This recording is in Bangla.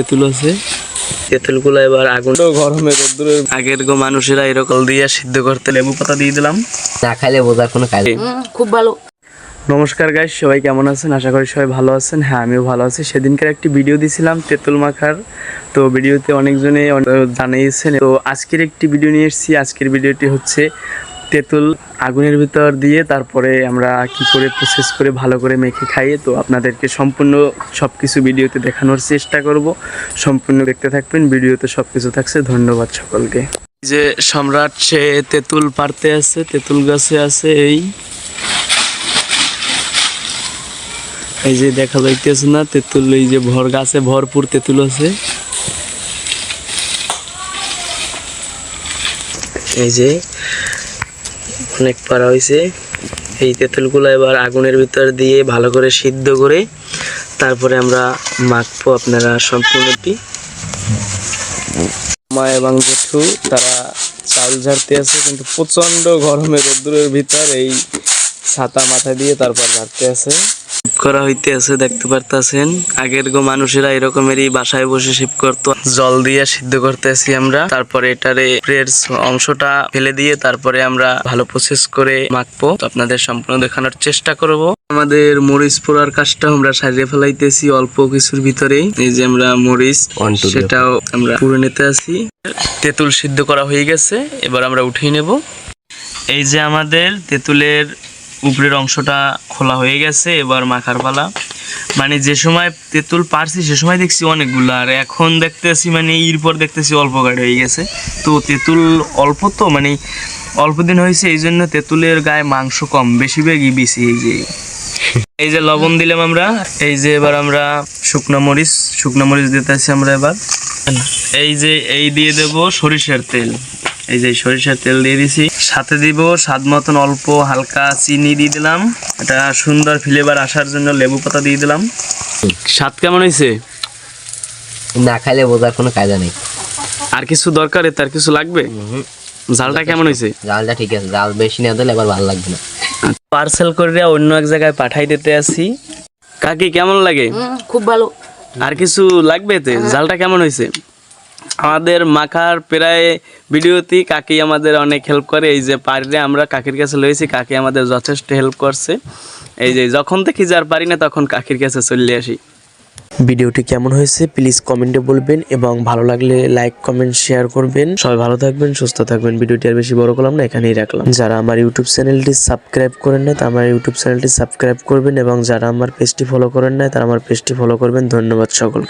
তেঁতুল আছে। তেঁতুলগুলো এবার আগুন গরমে রোদ্দুরের আগের গো মানুষেরা এরকম দিয়ে সিদ্ধ করতে লেবু পাতা দিয়ে দিলাম। না খাইলে বোঝার কোনো কাজ নেই। খুব ভালো। নমস্কার গাইস সবাই কেমন আছেন? আশা করি সবাই ভালো আছেন। হ্যাঁ আমিও ভালো আছি। সেদিনকার একটি ভিডিও দিছিলাম তেঁতুল মাখার। তো ভিডিওতে অনেকজনে অন- জানিয়েছেন তো আজকের একটি ভিডিও নিয়ে এসেছি। আজকের ভিডিওটি হচ্ছে তেঁতুল আগুনের ভিতর দিয়ে তারপরে আমরা কি করে প্রসেস করে ভালো করে মেখে খাইয়ে, তো আপনাদেরকে সম্পূর্ণ সব কিছু ভিডিওতে দেখানোর চেষ্টা করব। সম্পূর্ণ দেখতে থাকবেন, ভিডিওতে সব কিছু থাকছে। ধন্যবাদ সকলকে। যে সম্রাট, সে তেঁতুল পারতে আছে, তেঁতুল গাছে আছে এই। এই যে দেখা যাইতেছে না, তেঁতুল, এই যে ভর গাছে ভরপুর তেঁতুল আছে। এই যে অনেক পারা হয়েছে। এই তেঁতুলগুলো এবার আগুনের ভিতর দিয়ে ভালো করে সিদ্ধ করে তারপরে আমরা মাখবো আপনারা সম্পূর্ণটি মা এবং জেঠু, তারা চাল ঝাড়তে আছে, কিন্তু প্রচণ্ড গরমে রোদ্দুরের ভিতর এই ছাতা মাথা দিয়ে তারপর ঝাড়তে আছে। করা হইতে আছে দেখতে পারতাছেন? আগের গো মানুষেরা এরকমেরই বাসায় বসে শিপ করতো। জল দিয়ে সিদ্ধ করতেছি আমরা। তারপরে এটারে উপরের অংশটা ফেলে দিয়ে তারপরে আমরা ভালো প্রসেস করে মাখবো। তো আপনাদের সম্পূর্ণ দেখানোর চেষ্টা করব। আমাদের মরিচ পোড়ার কাজটা আমরা সাজিয়ে ফেলাইতেছি অল্প কিছুর ভিতরেই। এই যে আমরা মরিচ সেটাও আমরা পুরো নিতে আছি। তেঁতুল সিদ্ধ করা হয়ে গেছে এবার আমরা উঠিয়ে নেব। এই যে আমাদের তেঁতুলের উপরের অংশটা খোলা হয়ে গেছে, এবার মাখার পালা। মানে যে সময় তেঁতুল পারছি, সে সময় দেখছি অনেকগুলো। আর এখন দেখতেছি মানে এর পর দেখতেছি অল্প গাড়ি হয়ে গেছে। তো তেঁতুল অল্প তো মানে অল্প দিন হয়েছে, এই জন্য তেঁতুলের গায়ে মাংস কম বেশিরভাগই বেশি, এই যে। এই যে লবণ দিলাম আমরা, এই যে এবার আমরা শুকনো মরিচ শুকনো মরিচ দিতেছি আমরা এবার। এই যে এই দিয়ে দেব সরিষার তেল। এই যে সরিষার তেল দিয়ে দিছি। সাথে দিব স্বাদ মতন অল্প হালকা চিনি দিয়ে দিলাম। এটা সুন্দর ফ্লেভার আসার জন্য লেবু পাতা দিয়ে দিলাম। স্বাদ কেমন হয়েছে? না খাইলে বোঝার কোনো কায়দা নেই। আর কিছু দরকার তার কিছু লাগবে? জালটা কেমন হয়েছে? জালটা ঠিক আছে জাল বেশি না দিলে আবার ভালো লাগবে না। পার্সেল করে অন্য এক জায়গায় পাঠাই দিতে আসি কাকি কেমন লাগে? খুব ভালো। আর কিছু লাগবে এতে? জালটা কেমন হয়েছে? আমাদের মাখার প্রায় ভিডিওতে কাকি আমাদের অনেক হেল্প করে। এই যে পারিলে আমরা কাকির কাছে লয়েছি কাকি আমাদের যথেষ্ট হেল্প করছে। এই যে যখন দেখি যার পারি না, তখন কাকির কাছে চলে আসি। ভিডিওটি কেমন হয়েছে প্লিজ কমেন্টে বলবেন এবং ভালো লাগলে লাইক, কমেন্ট শেয়ার করবেন। সবাই ভালো থাকবেন, সুস্থ থাকবেন। ভিডিওটি আর বেশি বড় করলাম না, এখানেই রাখলাম। যারা আমার ইউটিউব চ্যানেলটি সাবস্ক্রাইব করেন না আমার ইউটিউব চ্যানেলটি সাবস্ক্রাইব করবেন এবং যারা আমার পেজটি ফলো করেন না তারা আমার পেজটি ফলো করবেন। ধন্যবাদ সকল